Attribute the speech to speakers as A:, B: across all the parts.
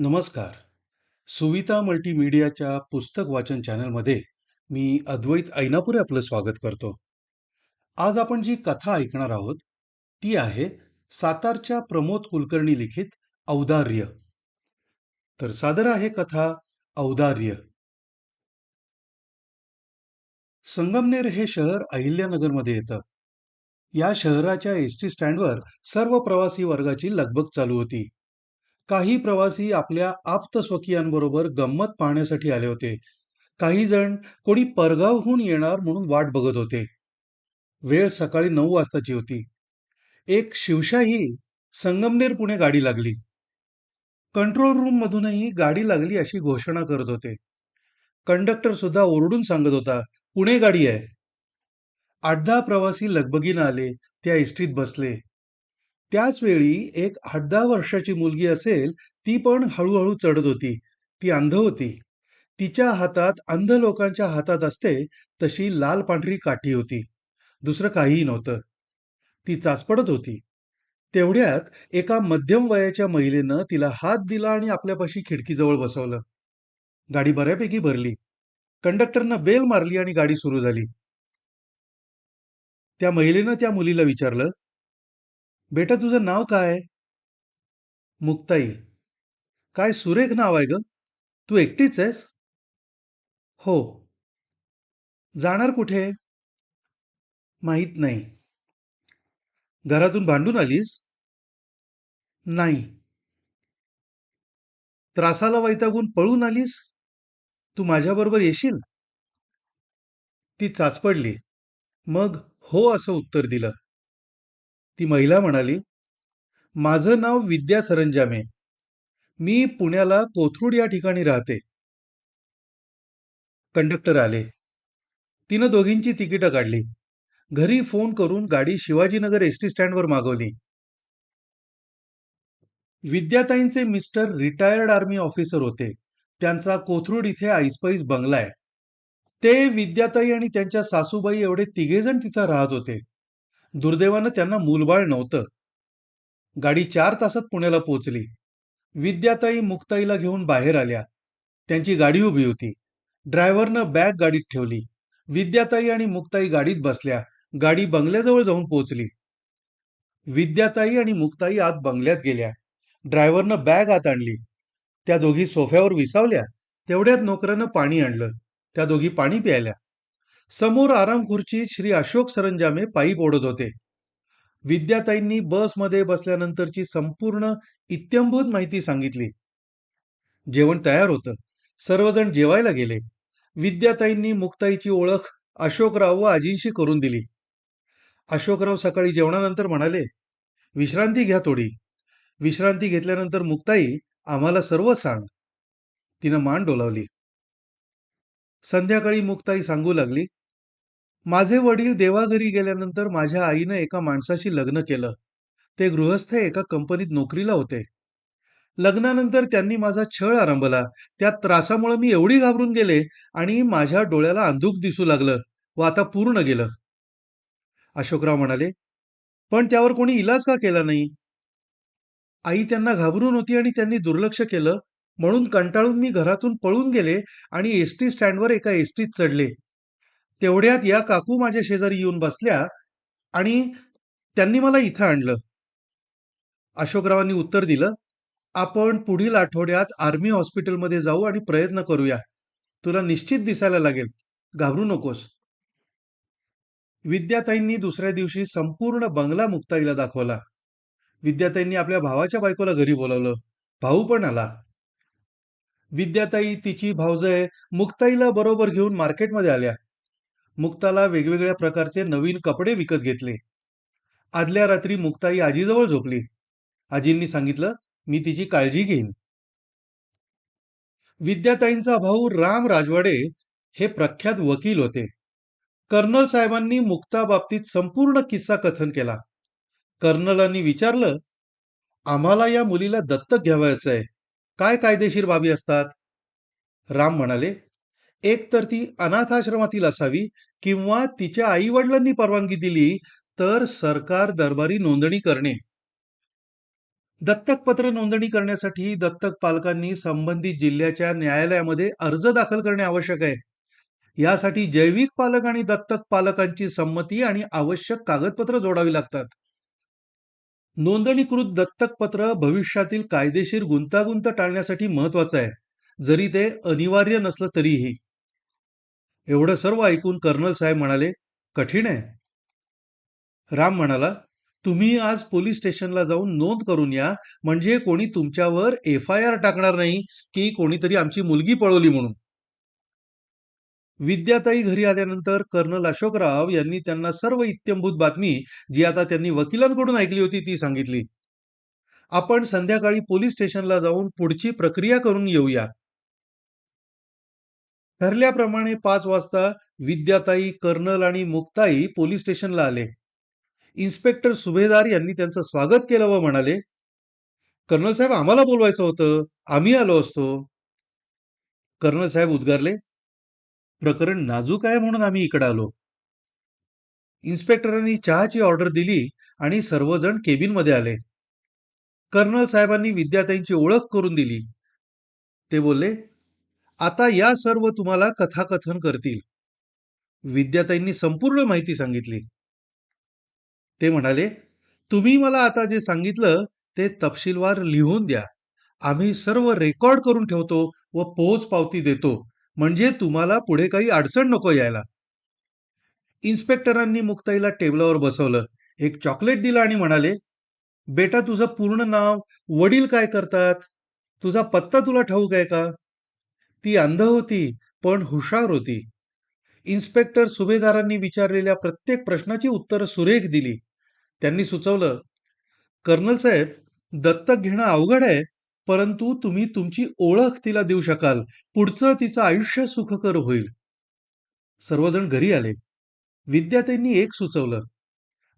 A: नमस्कार. सुविता मल्टीमीडियाच्या पुस्तक वाचन चॅनलमध्ये मी अद्वैत ऐनापुरे आपलं स्वागत करतो. आज आपण जी कथा ऐकणार आहोत, ती आहे सातारच्या प्रमोद कुलकर्णी लिखित औदार्य. तर सादर आहे कथा औदार्य. संगमनेर हे शहर अहिल्यानगरमध्ये येतं. या शहराच्या एस टी स्टँडवर सर्व प्रवासी वर्गाची लगबग चालू होती. काही प्रवासी आपल्या आप्तस्वकीयांबरोबर गंमत पाहण्यासाठी आले होते. काही जण कोणी परगावहून येणार म्हणून वाट बघत होते. वेळ सकाळी नऊ वाजताची होती. एक शिवशाही संगमनेर पुणे गाडी लागली. कंट्रोल रूम मधूनही गाडी लागली अशी घोषणा करत होते. कंडक्टर सुद्धा ओरडून सांगत होता, पुणे गाडी आहे. आठ दहा प्रवासी लगबगीनं आले. त्या एसटीत बसले. त्याचवेळी एक आठ दहा वर्षाची मुलगी असेल, ती पण हळूहळू चढत होती. ती अंध होती. तिच्या हातात अंध लोकांच्या हातात असते तशी लाल पांढरी काठी होती. दुसरं काहीही नव्हतं. ती चाचपडत होती. तेवढ्यात एका मध्यम वयाच्या महिलेनं तिला हात दिला आणि आपल्यापाशी खिडकीजवळ बसवलं. गाडी बऱ्यापैकी भरली. कंडक्टरनं बेल मारली आणि गाडी सुरू झाली. त्या महिलेनं त्या मुलीला विचारलं, बेटा तुझं नाव काय? मुक्ताई. काय सुरेख नाव आहे ग. तू एकटीच आहेस? हो. जाणार कुठे? माहीत नाही. घरातून भांडून आलीस? नाही. त्रासाला वैतागून पळून आलीस? तू माझ्याबरोबर येशील? ती चाचपडली. मग हो असं उत्तर दिलं. ती महिला म्हणाली, माझं नाव विद्या सरंजामे. मी पुण्याला कोथरूड या ठिकाणी राहते. कंडक्टर आले. तिनं दोघींची तिकीटं काढली. घरी फोन करून गाडी शिवाजीनगर एस टी स्टँडवर मागवली. विद्याताईंचे मिस्टर रिटायर्ड आर्मी ऑफिसर होते. त्यांचा कोथरूड इथे आईसपाईस बंगला आहे. ते विद्याताई आणि त्यांच्या सासूबाई एवढे तिघेजण तिथं राहत होते. दुर्दैवानं त्यांना मूलबाळ नव्हतं. गाडी चार तासात पुण्याला पोचली. विद्याताई मुक्ताईला घेऊन बाहेर आल्या. त्यांची गाडी उभी होती. ड्रायव्हरनं बॅग गाडीत ठेवली. विद्याताई आणि मुक्ताई गाडीत बसल्या. गाडी बंगल्याजवळ जाऊन पोचली. विद्याताई आणि मुक्ताई आत बंगल्यात गेल्या. ड्रायव्हरनं बॅग आत आणली. त्या दोघी सोफ्यावर विसावल्या. तेवढ्यात नोकरानं पाणी आणलं. त्या दोघी पाणी प्यायल्या. समोर आराम खुर्चीत श्री अशोक सरंजामे पायी ओढत होते. विद्याताईंनी बसमध्ये बसल्यानंतरची संपूर्ण इत्यंभूत माहिती सांगितली. जेवण तयार होतं. सर्वजण जेवायला गेले. विद्याताईंनी मुक्ताईची ओळख अशोकराव व आजींशी करून दिली. अशोकराव सकाळी जेवणानंतर म्हणाले, विश्रांती घ्या थोडी. विश्रांती घेतल्यानंतर मुक्ताई आम्हाला सर्व सांग. तिनं मान डोलावली. संध्याकाळी मुक्ताई सांगू लागली, माझे वडील देवाघरी गेल्यानंतर माझ्या आईनं एका माणसाशी लग्न केलं. ते गृहस्थ एका कंपनीत नोकरीला होते. लग्नानंतर त्यांनी माझा छळ आरंभला. त्या त्रासामुळे मी एवढी घाबरून गेले आणि माझ्या डोळ्याला अंधुक दिसू लागलं व आता पूर्ण गेलं. अशोकराव म्हणाले, पण त्यावर कोणी इलाज का केला नाही? आई त्यांना घाबरून होती आणि त्यांनी दुर्लक्ष केलं. म्हणून कंटाळून मी घरातून पळून गेले आणि एस टी स्टँडवर एका एसटीत चढले. तेवढ्यात या काकू माझ्या शेजारी येऊन बसल्या आणि त्यांनी मला इथं आणलं. अशोकरावांनी उत्तर दिलं, आपण पुढील आठवड्यात आर्मी हॉस्पिटलमध्ये जाऊ आणि प्रयत्न करूया. तुला निश्चित दिसायला लागेल. घाबरू नकोस. विद्याताईंनी दुसऱ्या दिवशी संपूर्ण बंगला मुक्ताईला दाखवला. विद्याताईंनी आपल्या भावाच्या बायकोला घरी बोलावलं. भाऊ पण आला. विद्याताई, तिची भावजय मुक्ताईला बरोबर घेऊन मार्केटमध्ये आल्या. मुक्ताला वेगवेगळ्या प्रकारचे नवीन कपडे विकत घेतले. आदल्या रात्री मुक्ताई आजीजवळ झोपली. आजींनी सांगितलं, मी तिची काळजी घेईन. विद्याताईंचा भाऊ राम राजवाडे हे प्रख्यात वकील होते. कर्नल साहेबांनी मुक्ताबाबतीत संपूर्ण किस्सा कथन केला. कर्नलांनी विचारलं, आम्हाला या मुलीला दत्तक घ्यावायचं आहे. काय कायदेशीर बाबी असतात? राम म्हणाले, एक तर ती अनाथाश्रमातील असावी किंवा तिच्या आई वडिलांनी परवानगी दिली तर सरकार दरबारी नोंदणी करणे. दत्तकपत्र नोंदणी करण्यासाठी दत्तक पालकांनी संबंधित जिल्ह्याच्या न्यायालयामध्ये अर्ज दाखल करणे आवश्यक आहे. यासाठी जैविक पालक आणि दत्तक पालकांची संमती आणि आवश्यक कागदपत्र जोडावी लागतात. नोंदणीकृत दत्तकपत्र भविष्यातील कायदेशीर गुंतागुंत टाळण्यासाठी महत्वाचं आहे. जरी ते अनिवार्य नसलं तरीही. एवढं सर्व ऐकून कर्नल साहेब म्हणाले कठीण आहे. राम म्हणाला तुम्ही आज पोलीस स्टेशनला जाऊन नोंद करून या म्हणजे कोणी तुमच्यावर एफ आय आर टाकणार नाही की कोणीतरी आमची मुलगी पळवली म्हणून. विद्याताई घरी आल्यानंतर कर्नल अशोकराव यांनी त्यांना सर्व इत्यंभूत बातमी जी आता त्यांनी वकिलांकडून ऐकली होती ती सांगितली. आपण संध्याकाळी पोलीस स्टेशनला जाऊन पुढची प्रक्रिया करून येऊया. ठरल्याप्रमाणे पाच वाजता विद्याताई कर्नल आणि मुक्ताई पोलीस स्टेशनला आले. इन्स्पेक्टर सुभेदार यांनी त्यांचं स्वागत केलं व म्हणाले कर्नल साहेब आम्हाला बोलवायचं होतं. आम्ही आलो असतो. कर्नल साहेब उद्गारले प्रकरण नाजूक आहे म्हणून आम्ही इकडे आलो. इन्स्पेक्टरांनी चहाची ऑर्डर दिली आणि सर्वजण केबिनमध्ये आले. कर्नल साहेबांनी विद्याताईंची ओळख करून दिली. ते बोलले आता या सर्व तुम्हाला कथाकथन करतील. विद्याताईंनी संपूर्ण माहिती सांगितली. ते म्हणाले तुम्ही मला आता जे सांगितलं ते तपशीलवार लिहून द्या. आम्ही सर्व रेकॉर्ड करून ठेवतो व पोच पावती देतो. म्हणजे तुम्हाला पुढे काही अडचण नको यायला. इन्स्पेक्टरांनी मुक्ताईला टेबलावर बसवलं. एक चॉकलेट दिलं आणि म्हणाले बेटा तुझं पूर्ण नाव वडील काय करतात? तुझा पत्ता तुला ठाऊक आहे का? ती अंध होती पण हुशार होती. इन्स्पेक्टर सुभेदारांनी विचारलेल्या प्रत्येक प्रश्नाची उत्तरं सुरेख दिली. त्यांनी सुचवलं कर्नल साहेब दत्तक घेणं अवघड आहे परंतु तुम्ही तुमची ओळख तिला देऊ शकाल. पुढचं तिचं आयुष्य सुखकर होईल. सर्वजण घरी आले. विद्यार्थ्यांनी एक सुचवलं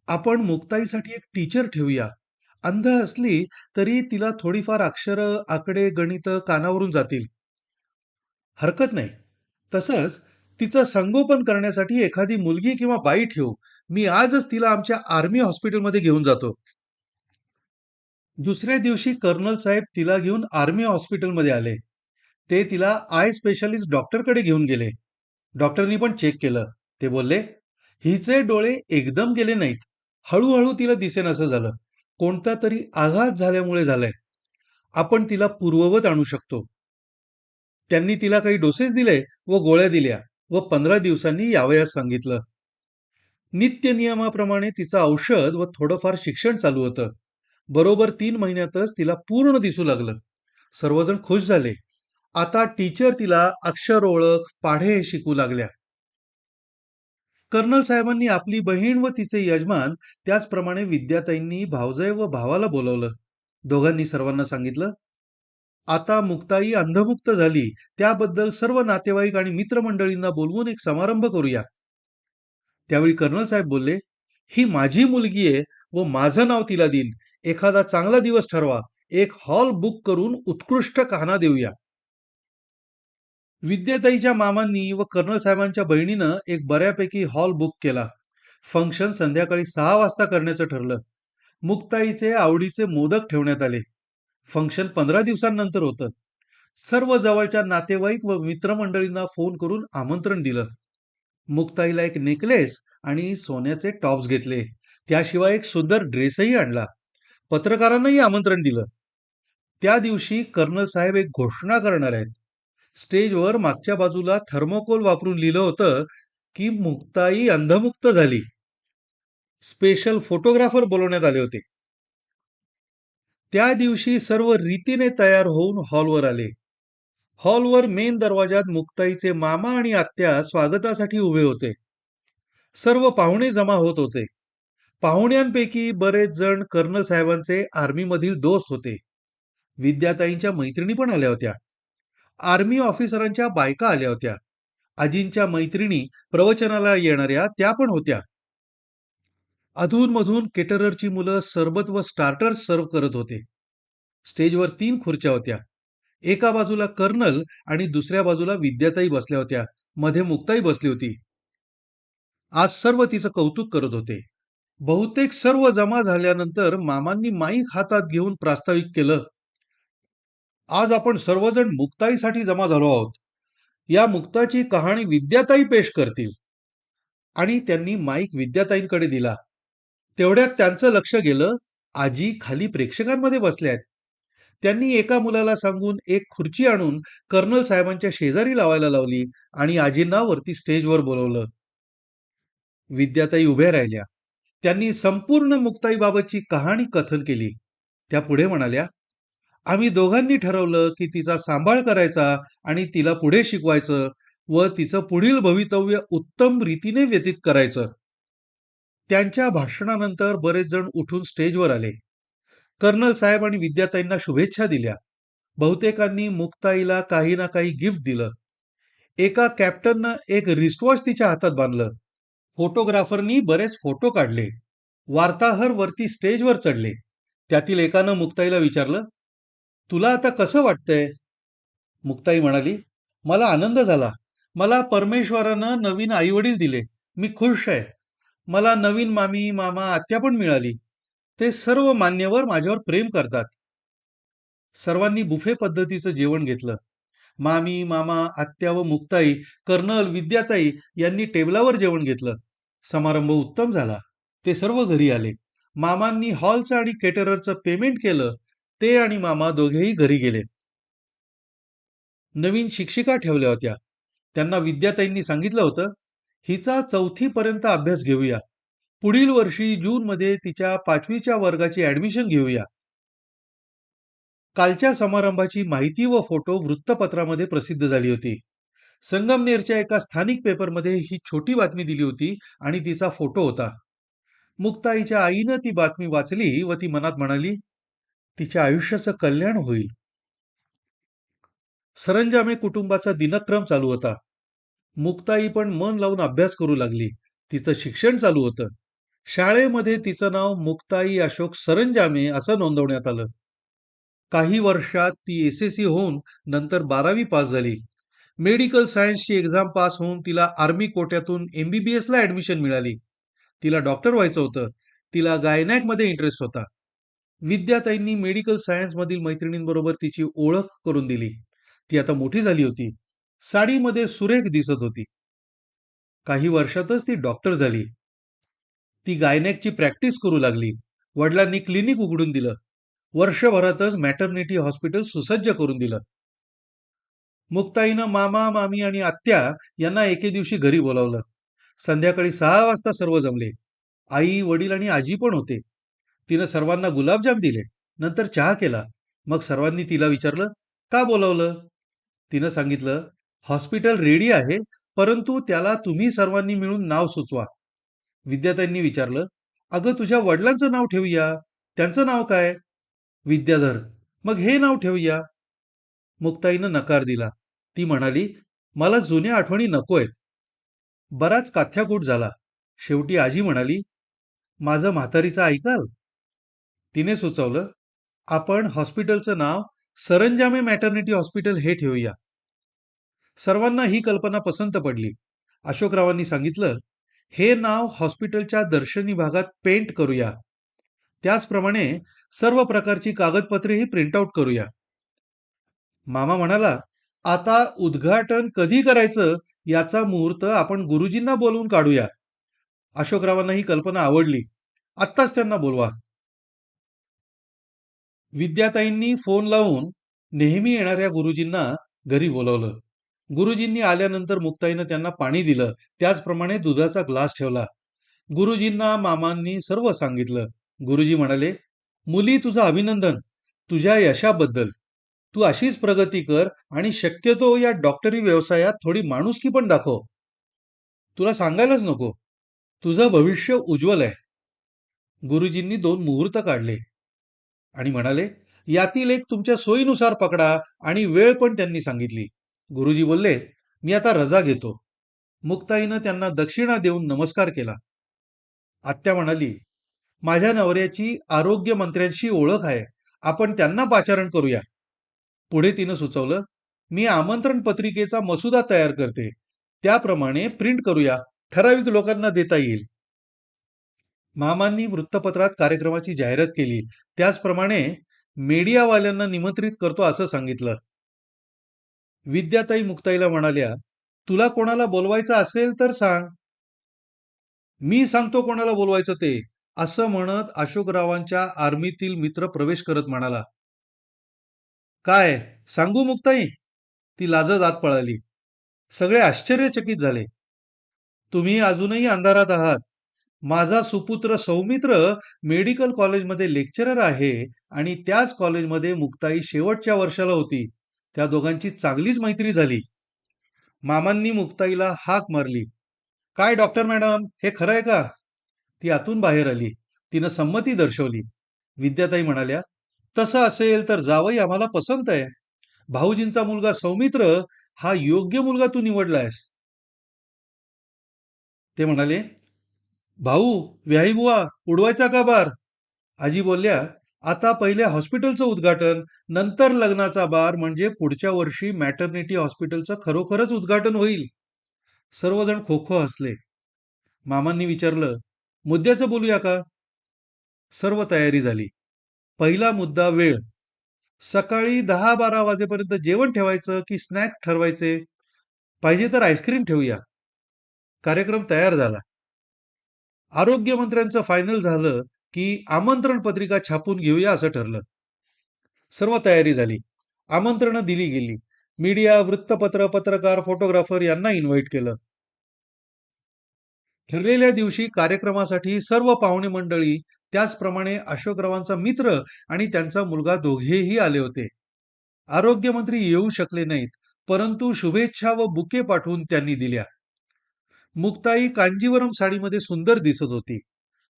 A: आपण मुक्ताईसाठी एक टीचर ठेवूया. अंध असली तरी तिला थोडीफार अक्षरं आकडे गणित कानावरून जातील. हरकत नाही. तसंच तिचं संगोपन करण्यासाठी एखादी मुलगी किंवा बाई ठेवू मी आजच तिला आमच्या आर्मी हॉस्पिटलमध्ये घेऊन जातो. दुसऱ्या दिवशी कर्नल साहेब तिला घेऊन आर्मी हॉस्पिटलमध्ये आले. ते तिला आय स्पेशालिस्ट डॉक्टरकडे घेऊन गेले. डॉक्टरनी पण चेक केलं. ते बोलले हिचे डोळे एकदम गेले नाहीत. हळूहळू तिला दिसेन असं झालं. कोणता तरी आघात झाल्यामुळे झालाय. आपण तिला पूर्ववत आणू शकतो. त्यांनी तिला काही डोसेस दिले व गोळ्या दिल्या व पंधरा दिवसांनी यावयास सांगितलं. नित्य नियमाप्रमाणे तिचं औषध व थोडंफार शिक्षण चालू होतं. बरोबर तीन महिन्यातच तिला पूर्ण दिसू लागलं. सर्वजण खुश झाले. आता टीचर तिला अक्षर ओळख पाढे शिकू लागल्या. कर्नल साहेबांनी आपली बहीण व तिचे यजमान त्याचप्रमाणे विद्याताईंनी भावजय व भावाला बोलवलं. दोघांनी सर्वांना सांगितलं आता मुक्ताई अंधमुक्त झाली. त्याबद्दल सर्व नातेवाईक आणि मित्रमंडळींना बोलवून एक समारंभ करूया. त्यावेळी कर्नल साहेब बोलले ही माझी मुलगी आहे व माझं नाव तिला देईन. एखादा चांगला दिवस ठरवा. एक हॉल बुक करून उत्कृष्ट कहाणा देऊया. विद्याताईच्या मामांनी व कर्नल साहेबांच्या बहिणीनं एक बऱ्यापैकी हॉल बुक केला. फंक्शन संध्याकाळी सहा वाजता करण्याचं ठरलं. मुक्ताईचे आवडीचे मोदक ठेवण्यात आले. फंक्शन पंधरा दिवसांनंतर होतं. सर्व जवळच्या नातेवाईक व मित्रमंडळींना फोन करून आमंत्रण दिलं. मुक्ताईला एक नेकलेस आणि सोन्याचे टॉप्स घेतले. त्याशिवाय एक सुंदर ड्रेसही आणला. पत्रकारांनाही आमंत्रण दिलं. त्या दिवशी कर्नल साहेब एक घोषणा करणार आहेत. स्टेजवर मागच्या बाजूला थर्मोकोल वापरून लिहिलं होतं की मुक्ताई अंधमुक्त झाली. स्पेशल फोटोग्राफर बोलवण्यात आले होते. त्या दिवशी सर्व रीतीने तयार होऊन हॉलवर आले. हॉलवर मेन दरवाजात मुक्ताईचे मामा आणि आत्या स्वागतासाठी उभे होते. सर्व पाहुणे जमा होत होते. पाहुण्यांपैकी बरेच जण कर्नल साहेबांचे आर्मीमधील दोस्त होते. विद्याताईंच्या मैत्रिणी पण आल्या होत्या. आर्मी ऑफिसरांच्या बायका आल्या होत्या. आजींच्या मैत्रिणी प्रवचनाला येणाऱ्या त्या पण होत्या. अधूनमधून केटररची मुलं सरबत व स्टार्टर सर्व करत होते. स्टेजवर तीन खुर्च्या होत्या. एका बाजूला कर्नल आणि दुसऱ्या बाजूला विद्याताई बसल्या होत्या. मध्ये मुक्ताई बसली होती. आज सर्व तिचं कौतुक करत होते. बहुतेक सर्व जमा झाल्यानंतर मामांनी माईक हातात घेऊन प्रास्ताविक केलं. आज आपण सर्वजण मुक्ताईसाठी जमा झालो आहोत. या मुक्ताची कहाणी विद्याताई पेश करतील. आणि त्यांनी माईक विद्याताईंकडे दिला. तेवढ्यात त्यांचं लक्ष गेलं आजी खाली प्रेक्षकांमध्ये बसल्या आहेत. त्यांनी एका मुलाला सांगून एक खुर्ची आणून कर्नल साहेबांच्या शेजारी लावायला लावली आणि आजींना वरती स्टेजवर बोलवलं. विद्याताई उभ्या राहिल्या. त्यांनी संपूर्ण मुक्ताईबाबतची कहाणी कथन केली. त्या पुढे म्हणाल्या आम्ही दोघांनी ठरवलं की तिचा सांभाळ करायचा आणि तिला पुढे शिकवायचं व तिचं पुढील भवितव्य उत्तम रीतीने व्यतीत करायचं. त्यांच्या भाषणानंतर बरेच जण उठून स्टेजवर आले. कर्नल साहेब आणि विद्याताईंना शुभेच्छा दिल्या. बहुतेकांनी मुक्ताईला काही ना काही गिफ्ट दिलं. एका कॅप्टननं एक रिस्टवॉच तिच्या हातात बांधलं. फोटोग्राफरनी बरेच फोटो काढले. वार्ताहर वरती स्टेजवर चढले. त्यातील एकानं मुक्ताईला विचारलं तुला आता कसं वाटतंय? मुक्ताई म्हणाली मला आनंद झाला. मला परमेश्वरानं नवीन आईवडील दिले. मी खुश आहे. मला नवीन मामी मामा आत्या पण मिळाली. ते सर्व मान्यवर माझ्यावर प्रेम करतात. सर्वांनी बुफे पद्धतीचं जेवण घेतलं. मामी मामा आत्या व मुक्ताई कर्नल विद्याताई यांनी टेबलावर जेवण घेतलं. समारंभ उत्तम झाला. ते सर्व घरी आले. मामांनी हॉलचं आणि केटररचं पेमेंट केलं. ते आणि मामा दोघेही घरी गेले. नवीन शिक्षिका ठेवल्या होत्या. त्यांना विद्याताईंनी सांगितलं होतं हिचा चौथी पर्यंत अभ्यास घेऊया. पुढील वर्षी जून मध्ये तिच्या पाचवीच्या वर्गाची ऍडमिशन घेऊया. कालच्या समारंभाची माहिती व फोटो वृत्तपत्रामध्ये प्रसिद्ध झाली होती. संगमनेरच्या एका स्थानिक पेपरमध्ये ही छोटी बातमी दिली होती आणि तिचा फोटो होता. मुक्ताईच्या आईनं ती बातमी वाचली व ती मनात म्हणाली तिच्या आयुष्याचं कल्याण होईल. सरंजामे कुटुंबाचा दिनक्रम चालू होता. मुक्ताई पण मन लावून अभ्यास करू लागली. तिचं शिक्षण चालू होतं. शाळेमध्ये तिचं नाव मुक्ताई अशोक सरंजामे असं नोंदवण्यात आलं. काही वर्षात ती एस एस सी होऊन नंतर बारावी पास झाली. मेडिकल सायन्सची एक्झाम पास होऊन तिला आर्मी कोट्यातून एम बी बी एसला ऍडमिशन मिळाली. तिला डॉक्टर व्हायचं होतं. तिला गायनॅकमध्ये इंटरेस्ट होता. विद्याताईंनी मेडिकल सायन्समधील मैत्रिणींबरोबर तिची ओळख करून दिली. ती आता मोठी झाली होती. साडीमध्ये सुरेख दिसत होती. काही वर्षातच ती डॉक्टर झाली. ती गायनॅकची प्रॅक्टिस करू लागली. वडिलांनी क्लिनिक उघडून दिलं. वर्षभरातच मॅटर्निटी हॉस्पिटल सुसज्ज करून दिलं. मुक्ताईनं मामा मामी आणि आत्या यांना एके दिवशी घरी बोलावलं. संध्याकाळी सहा वाजता सर्व जमले. आई वडील आणि आजी पण होते. तिनं सर्वांना गुलाबजाम दिले. नंतर चहा केला. मग सर्वांनी तिला विचारलं का बोलावलं? तिनं सांगितलं हॉस्पिटल रेडी आहे परंतु त्याला तुम्ही सर्वांनी मिळून नाव सुचवा. विद्याताईंनी विचारलं अगं तुझ्या वडिलांचं नाव ठेवूया. त्यांचं नाव काय? विद्याधर. मग हे नाव ठेवूया. मुक्ताईनं नकार दिला. ती म्हणाली मला जुन्या आठवणी नको आहेत. बराच काथ्याकूट झाला. शेवटी आजी म्हणाली माझं म्हातारीचं ऐकाल? तिने सुचवलं आपण हॉस्पिटलचं नाव सरंजामे मॅटर्निटी हॉस्पिटल हे ठेवूया. सर्वांना ही कल्पना पसंत पडली. अशोकरावांनी सांगितलं हे नाव हॉस्पिटलच्या दर्शनी भागात पेंट करूया. त्याचप्रमाणे सर्व प्रकारची कागदपत्रेही प्रिंट आउट करूया. मामा म्हणाला आता उद्घाटन कधी करायचं याचा मुहूर्त आपण गुरुजींना बोलवून काढूया. अशोकरावांना ही कल्पना आवडली. आत्ताच त्यांना बोलवा. विद्याताईंनी फोन लावून नेहमी येणाऱ्या गुरुजींना घरी बोलवलं. गुरुजींनी आल्यानंतर मुक्ताईनं त्यांना पाणी दिलं. त्याचप्रमाणे दुधाचा ग्लास ठेवला. गुरुजींना मामांनी सर्व सांगितलं. गुरुजी म्हणाले मुली तुझं अभिनंदन. तुझ्या यशाबद्दल. तू अशीच प्रगती कर आणि शक्यतो या डॉक्टरी व्यवसायात थोडी माणुसकी पण दाखव. तुला सांगायलाच नको. तुझं भविष्य उज्ज्वल आहे. गुरुजींनी दोन मुहूर्त काढले आणि म्हणाले यातील एक तुमच्या सोयीनुसार पकडा आणि वेळ पण त्यांनी सांगितली. गुरुजी बोलले मी आता रजा घेतो. मुक्ताईनं त्यांना दक्षिणा देऊन नमस्कार केला. आत्या म्हणाली माझ्या नवऱ्याची आरोग्य मंत्र्यांशी ओळख आहे. आपण त्यांना पाचारण करूया. पुढे तिनं सुचवलं मी आमंत्रण पत्रिकेचा मसुदा तयार करते. त्याप्रमाणे प्रिंट करूया. ठराविक लोकांना देता येईल. मामांनी वृत्तपत्रात कार्यक्रमाची जाहिरात केली. त्याचप्रमाणे मीडियावाल्यांना निमंत्रित करतो असं सांगितलं. विद्याताई मुक्ताईला म्हणाल्या तुला कोणाला बोलवायचं असेल तर सांग. मी सांगतो कोणाला बोलवायचं ते असं म्हणत अशोकरावांच्या आर्मीतील मित्र प्रवेश करत म्हणाला. काय सांगू मुक्ताई? ती लाजत आत पळाली. सगळे आश्चर्यचकित झाले. तुम्ही अजूनही अंधारात आहात. माझा सुपुत्र सौमित्र मेडिकल कॉलेजमध्ये लेक्चरर आहे आणि त्याच कॉलेजमध्ये मुक्ताई शेवटच्या वर्षाला होती. त्या दोघांची चांगलीच मैत्री झाली. मामांनी मुक्ताईला हाक मारली. काय डॉक्टर मॅडम हे खरं आहे का? ती आतून बाहेर आली. तिनं संमती दर्शवली. विद्याताई म्हणाल्या तसं असेल तर जावई आम्हाला पसंत आहे. भाऊजींचा मुलगा सौमित्र हा योग्य मुलगा तू निवडलायस. ते म्हणाले भाऊ व्याही बुवा उडवायचा का बार? आजी बोलल्या आता पहिले हॉस्पिटलचं उद्घाटन नंतर लग्नाचा बार म्हणजे पुढच्या वर्षी मॅटर्निटी हॉस्पिटलचं खरोखरच उद्घाटन होईल. सर्वजण खो खो हसले. मामांनी विचारलं मुद्द्याचं बोलूया का? सर्व तयारी झाली. पहिला मुद्दा वेळ. सकाळी दहा बारा वाजेपर्यंत जेवण ठेवायचं की स्नॅक ठरवायचे? पाहिजे तर आईस्क्रीम ठेवूया. कार्यक्रम तयार झाला. आरोग्य मंत्र्यांचं फायनल झालं की आमंत्रण पत्रिका छापून घेऊया असं ठरलं. सर्व तयारी झाली. आमंत्रणं दिली गेली. मीडिया वृत्तपत्र पत्रकार फोटोग्राफर यांना इन्व्हाइट केलं. ठरलेल्या दिवशी कार्यक्रमासाठी सर्व पाहुणे मंडळी त्याचप्रमाणे अशोकरावांचा मित्र आणि त्यांचा मुलगा दोघेही आले होते. आरोग्यमंत्री येऊ शकले नाहीत परंतु शुभेच्छा व बुके पाठवून त्यांनी दिल्या. मुक्ताई कांजीवरम साडीमध्ये सुंदर दिसत होती.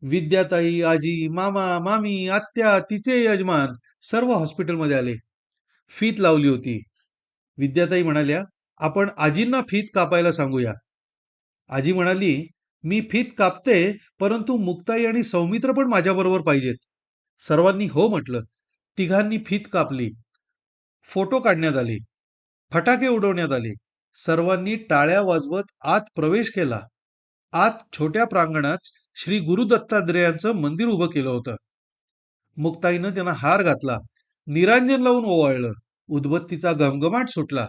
A: विद्याताई आजी मामा मामी आत्या तिचे यजमान सर्व हॉस्पिटलमध्ये आले. फीत लावली होती. विद्याताई म्हणाल्या आपण आजींना फीत कापायला सांगूया. आजी म्हणाली मी फीत कापते परंतु मुक्ताई आणि सौमित्र पण माझ्याबरोबर पाहिजेत. सर्वांनी हो म्हटलं. तिघांनी फीत कापली. फोटो काढण्यात आले. फटाके उडवण्यात आले. सर्वांनी टाळ्या वाजवत आत प्रवेश केला. आत छोट्या प्रांगणात श्री गुरु दत्तात्रेयांचं मंदिर उभं केलं होतं. मुक्ताईनं त्यांना हार घातला निरांजन लावून ओवाळलं उदबत्तीचा घमघमाट सुटला.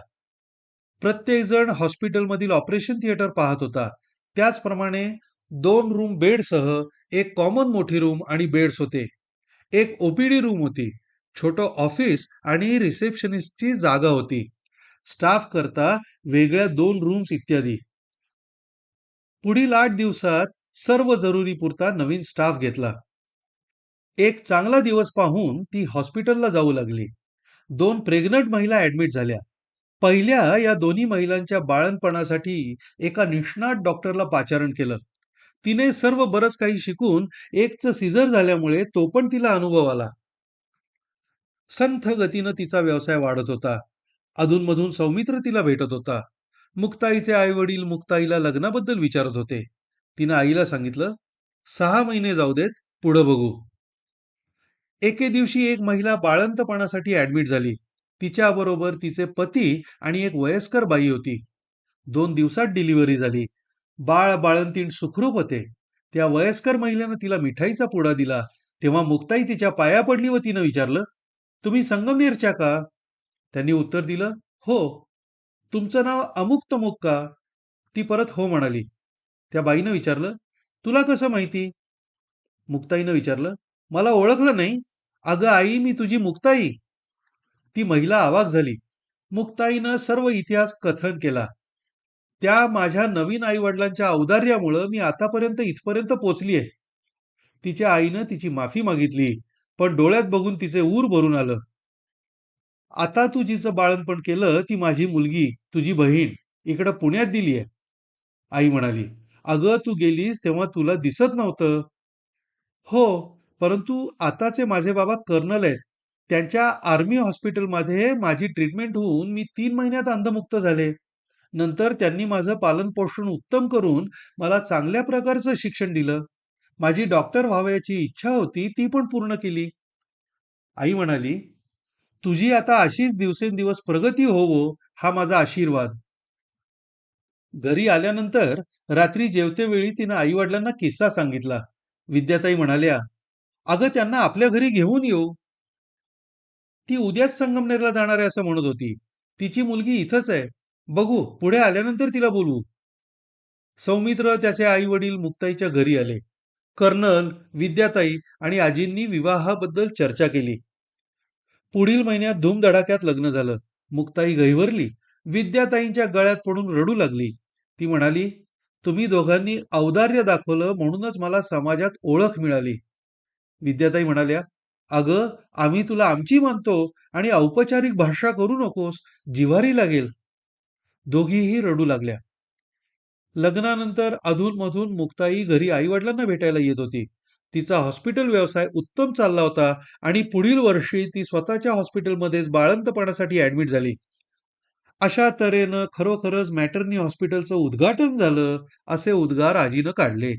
A: प्रत्येकजण हॉस्पिटलमधील ऑपरेशन थिएटर पाहत होता. त्याचप्रमाणे दोन रूम बेडसह एक कॉमन मोठी रूम आणि बेड्स होते. एक ओपीडी रूम होती. छोटं ऑफिस आणि रिसेप्शनिस्टची जागा होती. स्टाफ करता वेगळ्या दोन रूम्स इत्यादी. पुढील आठ दिवसात सर्व जरुरी पुरता नवीन स्टाफ घेतला. एक चांगला दिवस पाहून ती हॉस्पिटलला जाऊ लागली. दोन प्रेग्नंट महिला ऍडमिट झाल्या. पहिल्या या दोन्ही महिलांच्या बाळणपणासाठी एका निष्णात डॉक्टरला पाचारण केलं. तिने सर्व बरंच काही शिकून एकचं सिझर झाल्यामुळे तो पण तिला अनुभव आला. संथ गतीनं तिचा व्यवसाय वाढत होता. अधूनमधून सौमित्र तिला भेटत होता. मुक्ताईचे आई वडील मुक्ताईला लग्नाबद्दल विचारत होते. तिनं आईला सांगितलं सहा महिने जाऊ देत पुढं बघू. एके दिवशी एक महिला बाळंतपणासाठी ऍडमिट झाली. तिच्याबरोबर तिचे पती आणि एक वयस्कर बाई होती. दोन दिवसात डिलिव्हरी झाली. बाळ बाळंतीण सुखरूप होते. त्या वयस्कर महिलेनं तिला मिठाईचा पुडा दिला. तेव्हा मुक्ताई तिच्या पाया पडली व तिनं विचारलं तुम्ही संगमनेरच्या का? त्यांनी उत्तर दिलं हो. तुमचं नाव अमुक तमुक का? ती परत हो म्हणाली. त्या बाईनं विचारलं तुला कसं माहिती? मुक्ताईनं विचारलं मला ओळखलं नाही. अगं आई मी तुझी मुक्ताई. ती महिला आवाक झाली. मुक्ताईनं सर्व इतिहास कथन केला. त्या माझ्या नवीन आई वडिलांच्या औदार्यामुळं मी आतापर्यंत इथपर्यंत पोचली आहे तिच्या आईनं तिची माफी मागितली पण डोळ्यात बघून तिचे ऊर भरून आलं. आता तू जिचं बाळणपण केलं ती माझी मुलगी तुझी बहीण इकडं पुण्यात दिली आहे आई म्हणाली अगं तू गेलीस तेव्हा तुला दिसत नव्हतं. हो परंतु आताचे माझे बाबा कर्नल आहेत. त्यांच्या आर्मी हॉस्पिटलमध्ये माझी ट्रीटमेंट होऊन मी तीन महिन्यात अंधमुक्त झाले. नंतर त्यांनी माझं पालन पोषण उत्तम करून मला चांगल्या प्रकारचं शिक्षण दिलं. माझी डॉक्टर व्हावयाची इच्छा होती ती पण पूर्ण केली. आई म्हणाली तुझी आता अशीच दिवसेंदिवस प्रगती होवो हा माझा आशीर्वाद. घरी आल्यानंतर रात्री जेवतेवेळी तिनं आई वडिलांना किस्सा सांगितला. विद्याताई म्हणाल्या अगं त्यांना आपल्या घरी घेऊन येऊ. ती उद्याच संगमनेरला जाणार आहे असं म्हणत होती. तिची मुलगी इथंच आहे. बघू पुढे आल्यानंतर तिला बोलवू. सौमित्र त्याचे आई वडील मुक्ताईच्या घरी आले. कर्नल विद्याताई आणि आजींनी विवाहाबद्दल चर्चा केली. पुढील महिन्यात धूमधडाक्यात लग्न झालं. मुक्ताई गहिवरली विद्याताईंच्या गळ्यात पडून रडू लागली. ती म्हणाली तुम्ही दोघांनी औदार्य दाखवलं म्हणूनच मला समाजात ओळख मिळाली. विद्याताई म्हणाल्या अगं आम्ही तुला आमची मानतो आणि औपचारिक भाषा करू नकोस जिव्हारी लागेल. दोघीही रडू लागल्या. लग्नानंतर अधूनमधून मुक्ताई घरी आईवडिलांना भेटायला येत होती. तिचा हॉस्पिटल व्यवसाय उत्तम चालला होता आणि पुढील वर्षी ती स्वतःच्या हॉस्पिटलमध्येच बाळंतपणासाठी ऍडमिट झाली. अशा तऱ्हेनं खरोखरच मॅटर्नी हॉस्पिटलचं उद्घाटन झालं असे उद्गार आजीनं काढले.